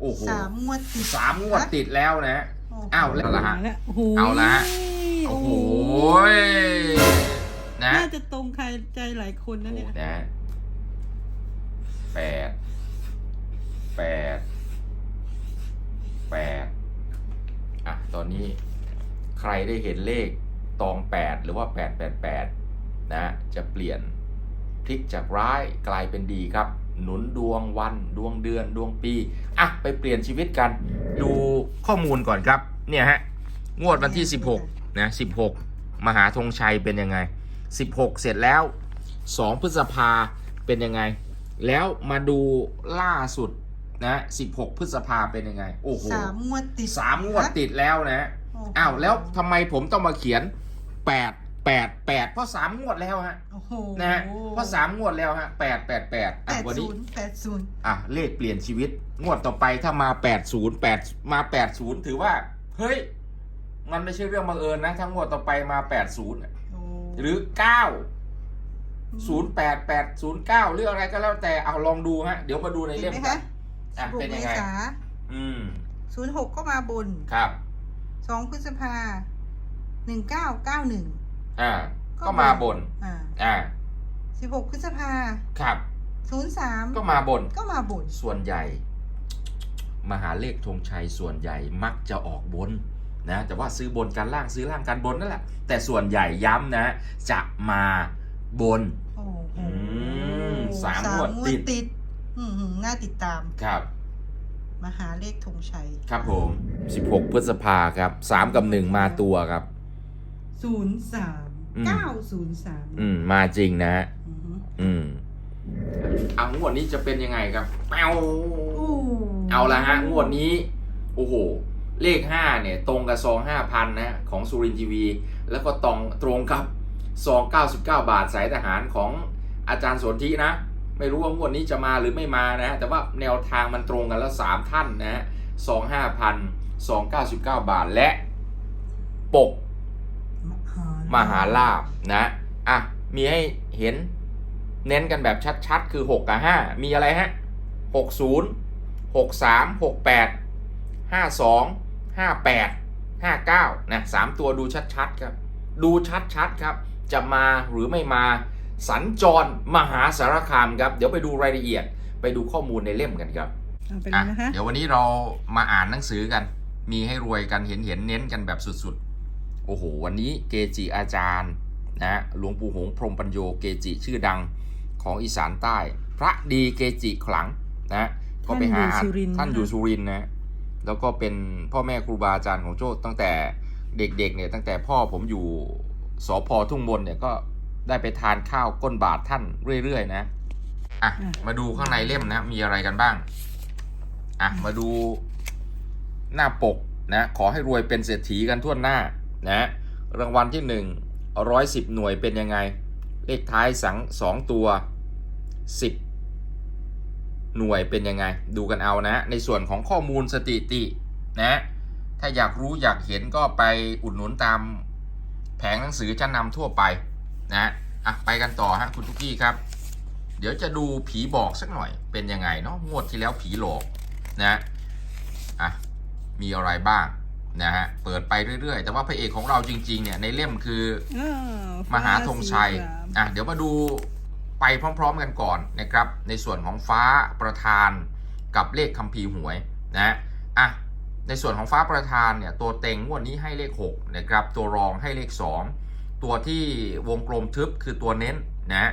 โอ้โหสามงวดติดสามงวดติดแล้วนะโโหอ้าวแล้วละฮะมาแล้วโอ้โหเอาละฮะโอ้โหนะน่าจะตรงใครใจหลายคนนะเนี่ยโอ้นะแปดแปดแปดอะ ตอนนี้ใครได้เห็นเลขตองแปดหรือว่าแปดแปดแปดนะ จะเปลี่ยนพลิกจากร้ายกลายเป็นดีครับ หนุนดวงวันดวงเดือนดวงปีอะไปเปลี่ยนชีวิตกัน ดูข้อมูลก่อนครับ เนี่ยฮะ งวดวันที่ 16นะ16 มหาธงชัยเป็นยังไง 16 เสร็จแล้ว 2 พฤษภาเป็นยังไง แล้วมาดูล่าสุดนะ16 พฤษภาเป็นยังไง โอ้โหสามงวดติดสามงวดติดแล้วนะโโหอ้าวแล้วทำไมผมต้องมาเขียน 8 8 8เพราะ3งวดแล้วฮะโอ้โหนะฮะเพราะ3งวดแล้วฮะ8 8 8แปอะดวันศูนี้นย์แปดศูนย์อะเลขเปลี่ยนชีวิต งวดต่อไปถ้ามา80 8มา80ถือว่า เฮ้ย มันไม่ใช่เรื่องบังเอิญนะถ้างวดต่อไปมา80อะโอ้หรือ9 0 8 8 0 9หรืออะไรก็แล้วแต่เอาลองดูฮะ เดี๋ยวมาดูในเห็นเล่มไหมกัคะนอะสิบหกเป็นเมยังไงษาอืมศูนย์หกก็มาบนครับ สองพฤษภาหนึ่งเก้าเก้าหนึ่ง อ่า ก็มาบน อ่าอ่าสิบหกพฤษภาครับศูนย์สามก็มาบน ก็มาบน ส่วนใหญ่ มหาเลขธงชัยส่วนใหญ่มักจะออกบนนะแต่ว่าซื้อบนกันล่างซื้อล่างกันบนนั่นแหละ แต่ส่วนใหญ่ย้ำนะ จะมาบนโอ้โหอืมสามงวดติดติดอืมน่าติดตามครับ มหาเลขธงชัย ครับผม 16 พฤษภาครับ 3 กับ 1 มาตัวครับศูนย์สาม อืมเก้าศูนย์สามอืม มาจริงนะฮะอือหืออืม เอางวดนี้จะเป็นยังไงครับเอาโอ้เอาละฮะงวดนี้ โอ้โห เลข5เนี่ย ตรงกับซอง5,000นะของสุรินทร์ทีวี แล้วก็ตรงตรงกับซอง99บาทสายทหารของอาจารย์สนธินะ ไม่รู้ว่างวดนี้จะมาหรือไม่มานะ แต่ว่าแนวทางมันตรงกันแล้ว3ท่านนะฮะซอง5,000ซอง99บาทและ ปก มหาลาบนะอะมีให้เห็นเน้นกันแบบชัดๆ คือ 6 กับ 5 มีอะไรฮะ 60 63 68 52 58 59 นะ3ตัวดูชัดๆ ครับ ดูชัดๆ ครับ จะมาหรือไม่มา สัญจรมหาสารคามครับ เดี๋ยวไปดูรายละเอียด ไปดูข้อมูลในเล่มกันครับเอาไปเลอะยนะคะเดี๋ยววันนี้เรามาอ่านหนังสือกัน มีให้รวยกันเห็นเห็นเน้นกันแบบสุดๆ โอ้โห วันนี้เกจิอาจารย์นะหลวงปู่หงส์พรหมปัญโยเกจิชื่อดังของอีสานใต้ พระดีเกจิขลังนะก็ไปหาอ่านท่านอยู่สุรินทร์ท่านอยู่นะคะสุรินทร์นะแล้วก็เป็นพ่อแม่ครูบาอาจารย์ของโจ้ตั้งแต่เด็กๆเนี่ยตั้งแต่พ่อผมอยู่สอพอทุ่งมนเนี่ยก็ได้ไปทานข้าวก้นบาทท่านเรื่อยๆนะอะมาดูข้างในเล่มนะมีอะไรกันบ้างอะมาดูหน้าปกนะขอให้รวยเป็นเศรษฐีกันทั่วหน้า นะรางวัลที่หนึ่งร้อยสิบหน่วยเป็นยังไง เลขท้ายสังสองตัวสิบหน่วยเป็นยังไง ดูกันเอานะ ในส่วนของข้อมูลสถิตินะถ้าอยากรู้อยากเห็นก็ไปอุดหนุนตามแผงหนังสือชั้นนำทั่วไปนะอะไปกันต่อฮะคุณทุกกี้ครับ เดี๋ยวจะดูผีบอกสักหน่อยเป็นยังไงเนาะงวดที่แล้วผีหลอกนะอะมีอะไรบ้าง นะฮะเปิดไปเรื่อยๆ แต่ว่าพระเอกของเราจริง ๆ เนี่ยในเล่มคืออ้าวมหาธงชัยฟ้าสีอะเดี๋ยวมาดูไปพร้อม ๆ กันก่อนนะครับ ในส่วนของฟ้าประธานกับเลขคัมภีร์หวยนะอะในส่วนของฟ้าประธานเนี่ยตัวเต็งงวดนี้ให้เลข6นะครับตัวรองให้เลข 2 ตัวที่วงกลมทึบคือตัวเน้นนะ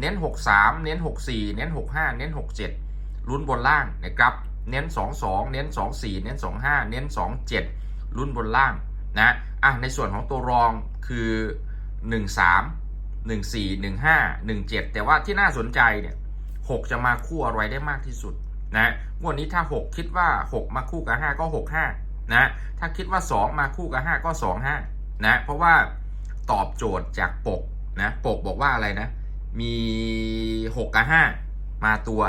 เน้น 63 เน้น 64 เน้น 65 เน้น 67ลุ้นบนล่างนะครับเน้น 22 เน้น 24 เน้น 25 เน้น 27 ลุ้นบนล่างนะอะในส่วนของตัวรองคือ 13 14 15 17 แต่ว่าที่น่าสนใจเนี่ย6จะมาคู่อะไรได้มากที่สุดนะงวดนี้ถ้า 6 คิดว่า 6 มาคู่กับ 5 ก็ 6 5นะถ้าคิดว่า 2 มาคู่กับ 5 ก็ 2 5นะเพราะว่าตอบโจทย์จากปกนะปกบอกว่าอะไรนะ มี 6 กับ 5 มาตัว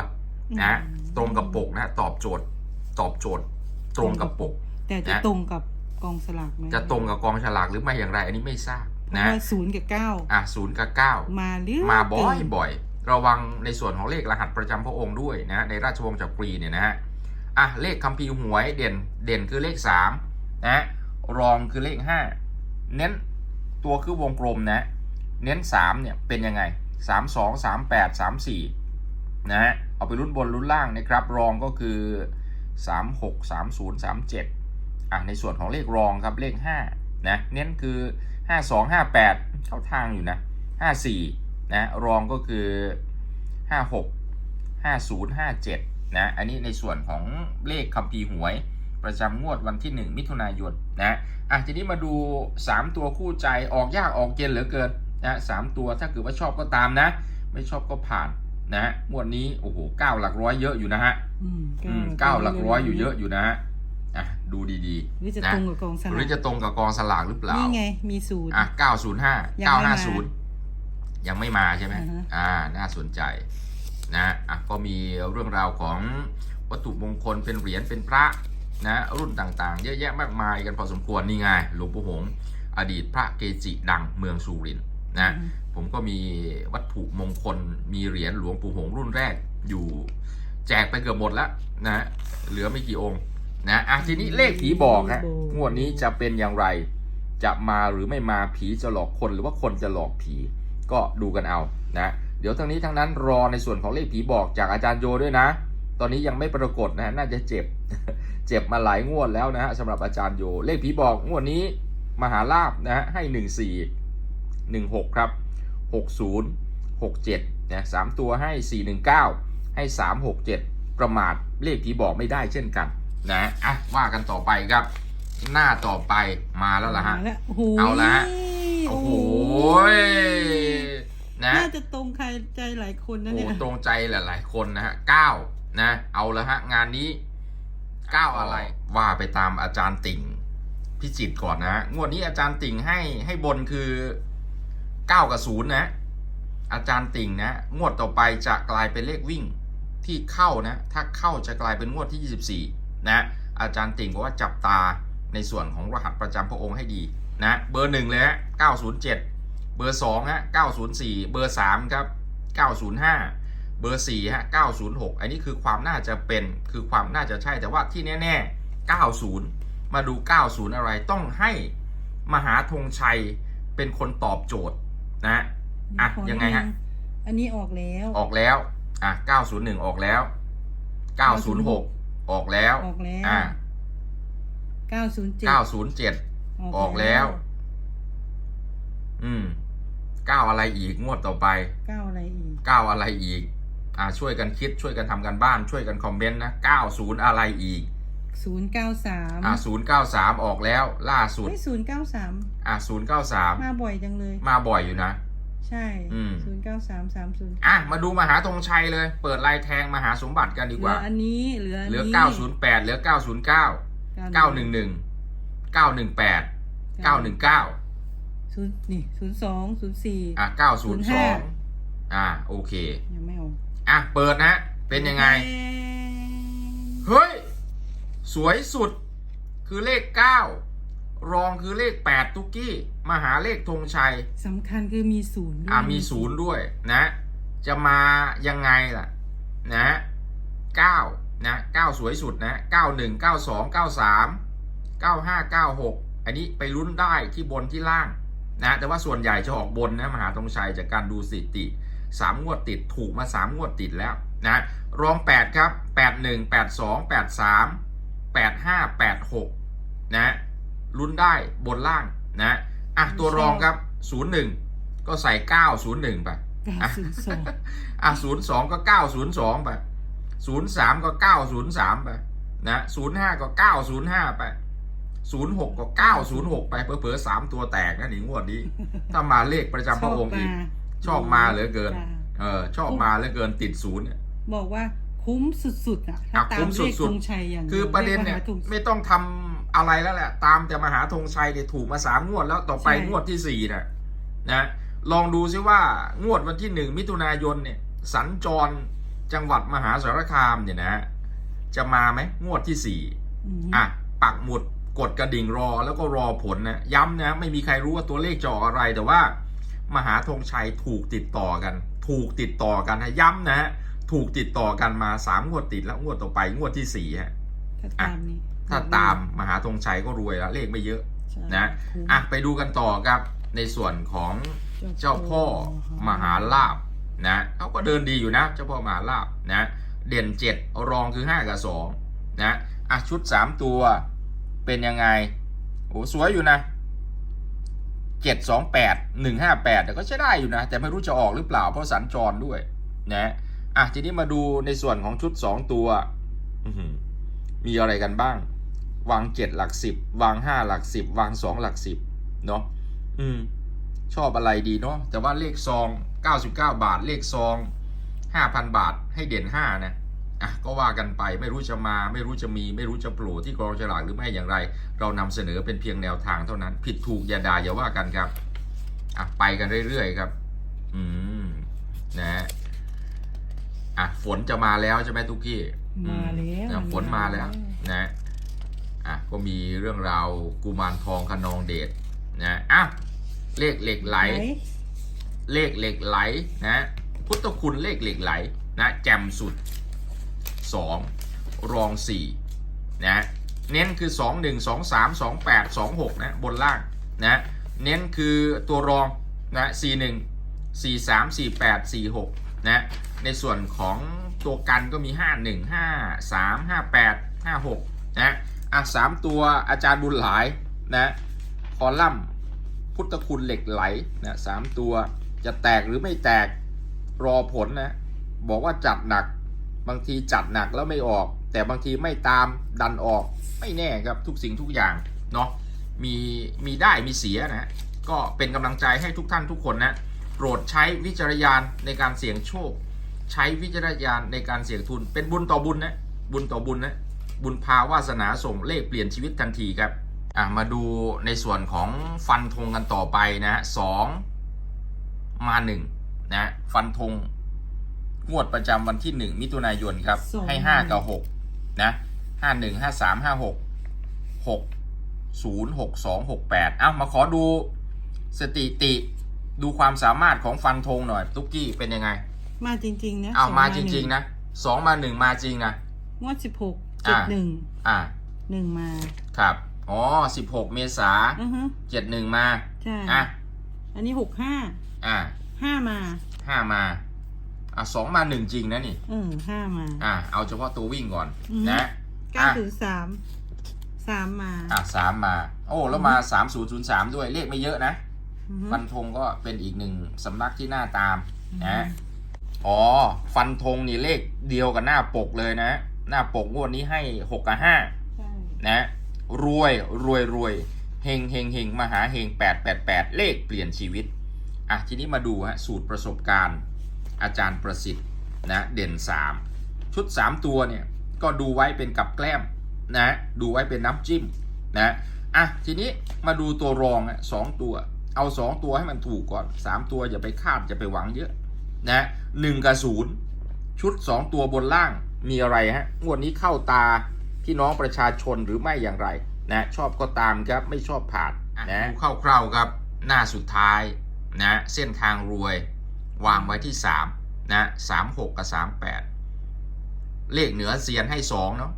นะตรงกับปกนะตอบโจทย์ตอบโจทย์ตรงกับปก แต่จะตรงกับกองสลากไหมจะตรงกับกองสลากหรือไม่อย่างไร อันนี้ไม่ทราบนะศูนย์กับเก้าอะศูนย์กับเก้า มาเรื่อยมาบ่อยบ่อยระวังในส่วนของเลขรหัสประจำพระองค์ด้วยนะในราชวงศ์จักรีเนี่ยนะฮะอะเลขคัมภีร์หวยเด่นเด่นคือเลขสามนะรองคือเลขห้าเน้นตัวคือวงกลมนะ เน้นสามเนี่ยเป็นยังไงสามสองสามแปดสามสี่นะฮะเอาไปรุ่นบนรุ่นล่างนะครับ รองก็คือสามหกสามศูนย์สามเจ็ด อะในส่วนของเลขรองครับเลขห้านะเน้นคือห้าสองห้าแปดเข้าทางอยู่นะห้าสี่นะรองก็คือห้าหกห้าศูนย์ห้าเจ็ดนะอันนี้ในส่วนของเลขคัมภีร์หวยประจำงวดวันที่ 1 มิถุนายนนะอะทีนี้มาดู 3 ตัวคู่ใจออกยากออกเย็นเหลือเกินนะสามตัวถ้าเกิดว่าชอบก็ตามนะ ไม่ชอบก็ผ่านนะฮะงวดนี้โอ้โหเก้าหลักร้อยเยอะอยู่นะฮะอืมอืมเก้าหลักร้อยอยู่เยอะอยู่นะฮะ อะดูดีหรือจะๆนะตรงกับกองสหลารือกจะตรงกับกองสลากหรือเปล่า นี่ไง มีศูนย์อะเก้าศูนย์ห้ายัเก้างไม่ห้ามาศูนย์ยังไม่มาใช่ไหมอ่าฮะอ่า น่าสนใจนะอะก็มีเรื่องราวของวัตถุมงคลเป็นเหรียญเป็นพระนะรุ่นต่างๆ เยอะแยะมากมายกันพอสมควรนี่ไงหลวงปู่หงส์อดีตพระเกจิดังเมืองสุรินทร์นะอืมผมก็มีวัตถุมงคลมีเหรียญหลวงปู่หงส์รุ่นแรกอยู่ แจกไปเกือบหมดแล้วนะเหลือไม่กี่องค์ นะอะทีนี้เลขผีบอกฮะงวดนี้จะเป็นอย่างไร จะมาหรือไม่มาผีจะหลอกคนหรือว่าคนจะหลอกผี ก็ดูกันเอานะเดี๋ยวทั้งนี้ทั้งนั้นรอในส่วนของเลขผีบอกจากอาจารย์โยด้วยนะ ตอนนี้ยังไม่ปรากฏนะฮะน่าจะเจ็บ เจ็บมาหลายงวดแล้วนะฮะสำหรับอาจารย์โย เลขผีบอกงวดนี้มหาลาบนะฮะให้หนึ่งสี่หนึ่งหกครับหกศูนย์หกเจ็ดนะสามตัวให้สี่หนึ่งเก้าให้สามหกเจ็ดประมาทเลขผีบอกไม่ได้เช่นกัน นะอะว่ากันต่อไปครับ หน้าต่อไปมาแล้วล่ะฮะมาแล้วโอ้โหเอาละโอ้โหนะน่าจะตรงใครใจหลายคนนะโอ้เนี่ยตรงใจหลายๆคนนะฮะเก้านะ เอาละฮะ งานนี้เก้าอะไร ว่าไปตามอาจารย์ติ่งพิจิตรก่อนนะฮะงวดนี้อาจารย์ติ่งให้ให้บนคือเก้ากับศูนย์นะ อาจารย์ติ่งนะงวดต่อไปจะกลายเป็นเลขวิ่งที่เข้านะ ถ้าเข้าจะกลายเป็นงวดที่24 นะอาจารย์ติ่งบอกว่าจับตาในส่วนของรหัสประจำพระองค์ให้ดีนะเบอร์หนึ่งเลยฮะ907 เบอร์2ฮะ904 เบอร์3ครับ905 เบอร์4ฮะ906 อันนี้คือความน่าจะเป็นคือความน่าจะใช่แต่ว่าที่แน่ๆ 90 มาดู 90 อะไรต้องให้มหาธงชัยเป็นคนตอบโจทย์นะอะขอยังไงฮะอันนี้ออกแล้วออกแล้วอะ901 ออกแล้ว 906 ออกแล้ว ออกแล้วอะเก้าศูนย์เจ็ด907ออกแล้ว อืม9อะไรอีกงวดต่อไปเก้าอะไรอีก9อะไรอีก อ่า ช่วยกันคิดช่วยกันทำกันบ้านช่วยกันคอมเมนต์นะ90อะไรอีกศูนย์เก้าสามอ่า093ออกแล้ว ล่าสุดไม่ศูนย์เก้าสามอ่า093มาบ่อยจังเลย มาบ่อยอยู่นะ ใช่อืม ศูนย์เก้าสามสามศูนย์อะ มาดูมหาธงชัยเลย เปิดลายแทงมหาสมบัติกันดีเหกลือว่าอันนี้เหลืออันเหลือ นี้908 เหลือ 909 911 918 919 ศูนย์นี่ศูนย์สองศูนย์สี่ อะ 902 อ่าโอเค ยังไม่ออกอะ เปิดนะ เป็นยังไง เฮ้ย สวยสุดคือเลข 9 รองคือเลข 8 ตุกกี้มาหาเลขธงชัยสำคัญคือมีศูนย์ด้วยอ่ามีศูนย์ด้วยนะ จะมายังไงล่ะ นะเก้านะเก้าสวยสุดนะเก้าหนึ่งเก้าสองเก้าสามเก้าห้าเก้าหกอันนี้ไปลุ้นได้ที่บนที่ล่างนะแต่ว่าส่วนใหญ่จะออกบนนะมหาธงชัยจากการดูสถิติสามงวดติดถูกมาสามงวดติดแล้วนะรองแปดครับแปดหนึ่งแปดสองแปดสามแปดห้าแปดหกนะ ลุ้นได้บนล่างนะอะตัวรองครับศูนย์หนึ่งก็ใส่เก้าศูนย์หนึ่งไปเก้าศูนย์สองอะศูนย์สองก็เก้าศูนย์สองไปศูนย์สามก็เก้าศูนย์สามไปนะศูนย์ห้าก็เก้าศูนย์ห้าไปศูนย์หกก็เก้าศูนย์หกไป เผลอๆสามตัวแตกนะหนิงวดนี้ ถ้ามาเลขประจำพระองค์อีก ชอบมาเหลือเกินจ้ะเออชอบมาเหลือเกินติดศูนย์เนี่ยบอกว่า คุ้มสุดๆอะถ้าอะตาคุ้มมเลขสุดๆ ธงชัยอย่างคือประเด็นเนี่ย ลขมหาธงไม่ต้องทำอะไรแล้วแหละ ตามแต่มหาธงชัยเนี่ยถูกมาสามงวดแล้วต่อไปใช่ งวดที่สี่นะนะลองดูซิว่างวดวันที่หนึ่งมิถุนายนเนี่ย สัญจรจังหวัดมหาสารคามเนี่ยนะ จะมาไหมงวดที่สี่อืมอะ ปักหมุดกดกระดิ่งรอแล้วก็รอผลนะ ย้ำนะ ไม่มีใครรู้ว่าตัวเลขจะออกอะไรแต่ว่า มหาธงชัยถูกติดต่อกัน ถูกติดต่อกันนะย้ำนะฮะ ถูกติดต่อกันมาสามงวดติดแล้วงวดต่อไปงวดที่สี่ฮะถ้าตามนี้ถ้าตามมหาธงชัยก็รวยแล้วเลขไม่เยอะใช่นะคุ้มอะไปดูกันต่อครับในส่วนของเจ้าพ่อมหาลาบนะเขาก็เดินดีอยู่นะ เจ้าพ่อมหาลาบนะเด่นเจ็ดรองคือห้ากับสองนะอะชุดสามตัวเป็นยังไงโอ้สวยอยู่นะเจ็ดสองแปดหนึ่งห้าแปดแต่ก็ใช้ได้อยู่นะ แต่ไม่รู้จะออกหรือเปล่าเพราะสัญจรด้วยนะ อะทีนี้มาดูในส่วนของชุดสองตัวอื้อหือมีอะไรกันบ้าง วางเจ็ดหลักสิบวางห้าหลักสิบวางสองหลักสิบเนาะอืม ชอบอะไรดีเนาะแต่ว่าเลขซอง99บาท เลขซอง5,000บาท ให้เด่น5นะอะก็ว่ากันไปไม่รู้จะมา ไม่รู้จะมี ไม่รู้จะโผล่ที่กองฉลากหรือไม่อย่างไร เรานำเสนอเป็นเพียงแนวทางเท่านั้น ผิดถูกอย่าด่าอย่าว่ากันครับอะไปกันเรื่อยๆครับ อืมนะอะ ฝนจะมาแล้วใช่ไหมทุกที่อืมาแล้วนะฝนมาแล้วนะอะก็มีเรื่องราวกุมารทองขนองเดชนะอะเลขเหล็กไหลไหนเลขเหล็กไหลนะพุทธคุณเลขเหล็กไหลนะแจ่มสุด 2 รอง 4 นะเน้นคือ 2 1 2 3 2 8 2 6 นะบนล่างนะเน้นคือตัวรองนะ4 1 4 3 4 8 4 6 นะในส่วนของตัวกันก็มี 5 1 5 3 5 8 5 6นะอะ3ตัวอาจารย์บุญหลายนะคอลัมน์พุทธคุณเหล็กไหลนะสามตัวจะแตกหรือไม่แตกรอผลนะบอกว่าจัดหนักบางทีจัดหนักแล้วไม่ออก แต่บางทีไม่ตามดันออกไม่แน่ครับทุกสิ่งทุกอย่างเนาะมีมีได้มีเสียนะก็เป็นกำลังใจให้ทุกท่านทุกคนนะ รดใช้วิจารณญาณในการเสี่ยงโชค ใช้วิจารณญาณในการเสี่ยงทุน เป็นบุญต่อบุญนะบุญต่อบุญนะบุญพาวาสนาส่งเลขเปลี่ยนชีวิตทันทีครับอะมาดูในส่วนของฟันธงกันต่อไปนะสองมาหนึ่งนะฟันธงงวดประจำวันที่หนึ่งมิถุนายนครับสองให้ห้ากับหกนะห้าหนึ่งห้าสามห้าหกหกศูนย์หกสองหกแปดเอ้ามาขอดูสถิติ ดูความสามารถของฟันธงหน่อย ตุ๊กกี้เป็นยังไง มาจริงๆนะอ้าวสมาหจงริง ๆ นะสองมาหนึ่งมาจริงนะงวดสิบหกเจ็ดอ่าหนึ่งอ่าหนึ่งมา ครับ อ๋อสิบหกเมษาอือฮะเจ็ดหนึ่งมาใช่อะอันนี้หกห้าอ่าห้ามาห้ามาอะสองมาหนึ่งจริงนะนี่เออห้ามาอะเอาเฉพาะตัววิ่งก่อนอือฮึนะเก้าอะถึงสามสามมาอะสามมา โอ้แล้วมาสามศูนย์ศูนย์สามด้วยเลขไม่เยอะนะอือฮึ ฟันธงก็เป็นอีกหนึ่งสำนักที่น่าตามอืนะมอ๋อ ฟันธงนี่เลขเดียวกับหน้าปกเลยนะ หน้าปกงวดนี้ให้หกกับห้าใช่นะ รวยรวยรวยเฮงเฮงเฮงมหาเฮงแปดแปดแปดเลขเปลี่ยนชีวิต อะ ทีนี้มาดูฮะสูตรประสบการณ์ อาจารย์ประสิทธิ์นะเด่น3ชุด3ตัวเนี่ย ก็ดูไว้เป็นกับแกล้มนะ ดูไว้เป็นน้ำจิ้มนะ อะ ทีนี้มาดูตัวรองอะสองตัว เอา2ตัวให้มันถูกก่อน3ตัวอย่าไปคาดอย่าไปหวังเยอะนะหนึ่งกับศูนย์ชุด2ตัวบนล่างมีอะไรฮะงวดนี้เข้าตาพี่น้องประชาชนหรือไม่อย่างไรนะชอบก็ตามครับไม่ชอบผ่านนะดูคร่าวๆครับหน้าสุดท้ายนะเส้นทางรวยวางไว้ที่3นะ36กับ38เลขเหนือเซียนให้2เนาะ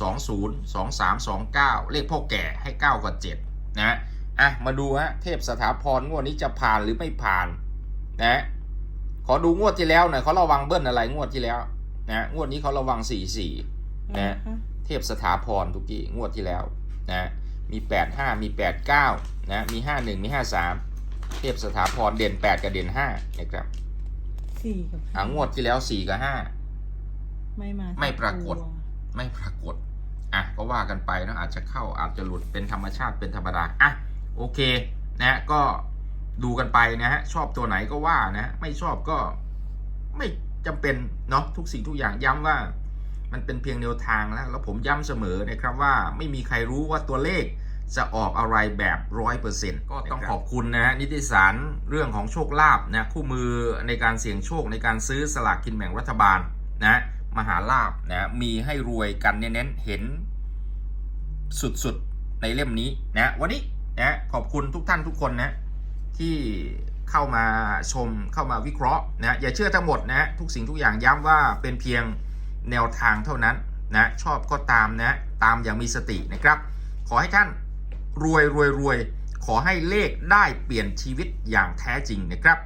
20 23 29เลขพ่อแก่ให้ 9 กับ7นะ อะมาดูฮะเทพสถาพรงวดนี้จะผ่านหรือไม่ผ่านนะขอดูงวดที่แล้วหน่อยเขาระวังเบิ้ลอะไรงวดที่แล้วนะงวดนี้เขาระวัง44นะอ่าฮะเทพสถาพรทุกทีงวดที่แล้วนะมี85มี89นะมี51มี53เทพสถาพรเด่น8กับเด่น5นะครับสี่กับอ่างวดที่แล้ว4กับไม่มาไม่ปรากฏตัว5ไม่ปรากฏอะก็ว่ากันไปเนอะอาจจะเข้าอาจจะหลุดเป็นธรรมชาติเป็นธรรมดาอะ โอเคนะก็ดูกันไปนะฮะชอบตัวไหนก็ว่านะไม่ชอบก็ไม่จำเป็นเนาะทุกสิ่งทุกอย่างย้ำว่า มันเป็นเพียงแนวทางแล้วแล้วผมย้ำเสมอนะครับว่าไม่มีใครรู้ว่าตัวเลขจะออกอะไรแบบร้อยเปอร์เซ็นต์ก็ต้องขอบคุณนะฮะนิติสารเรื่องของโชคลาภนะคู่มือในการเสี่ยงโชคในการซื้อสลากกินแบ่งรัฐบาลนะมหาลาภนะมีให้รวยกันเน้นเห็นสุดๆในเล่มนี้นะวันนี้ นะขอบคุณทุกท่านทุกคนนะที่เข้ามาชมเข้ามาวิเคราะห์นะอย่าเชื่อทั้งหมดนะทุกสิ่งทุกอย่างย้ำว่าเป็นเพียงแนวทางเท่านั้นนะชอบก็ตามนะตามอย่างมีสตินะครับ ขอให้ท่านรวยรวยรวยขอให้เลขได้เปลี่ยนชีวิตอย่างแท้จริงนะครับ